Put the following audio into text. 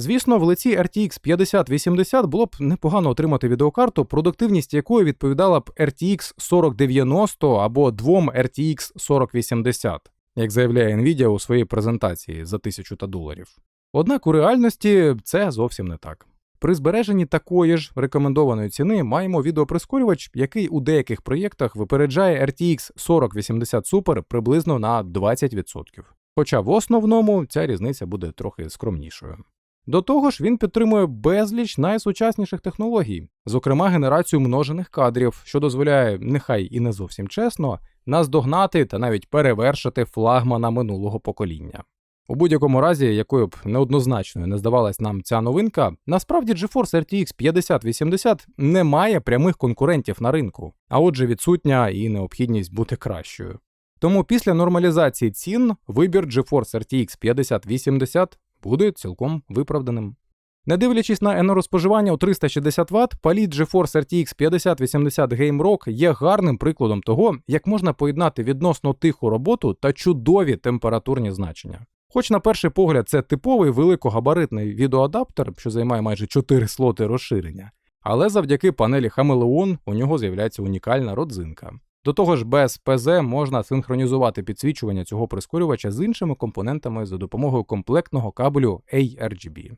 Звісно, в лиці RTX 5080 було б непогано отримати відеокарту, продуктивність якої відповідала б RTX 4090 або двом RTX 4080, як заявляє Nvidia у своїй презентації за 1000 та доларів. Однак у реальності це зовсім не так. При збереженні такої ж рекомендованої ціни маємо відеоприскорювач, який у деяких проєктах випереджає RTX 4080 Super приблизно на 20%. Хоча в основному ця різниця буде трохи скромнішою. До того ж, він підтримує безліч найсучасніших технологій, зокрема генерацію множених кадрів, що дозволяє, нехай і не зовсім чесно, наздогнати та навіть перевершити флагмана минулого покоління. У будь-якому разі, якою б неоднозначною не здавалась нам ця новинка, насправді GeForce RTX 5080 не має прямих конкурентів на ринку, а отже, відсутня і необхідність бути кращою. Тому після нормалізації цін вибір GeForce RTX 5080 буде цілком виправданим. Не дивлячись на енергоспоживання у 360 Вт, паліт GeForce RTX 5080 Game Rock є гарним прикладом того, як можна поєднати відносно тиху роботу та чудові температурні значення. Хоч на перший погляд це типовий великогабаритний відеоадаптер, що займає майже 4 слоти розширення, але завдяки панелі Хамелеон у нього з'являється унікальна родзинка. До того ж, без ПЗ можна синхронізувати підсвічування цього прискорювача з іншими компонентами за допомогою комплектного кабелю ARGB.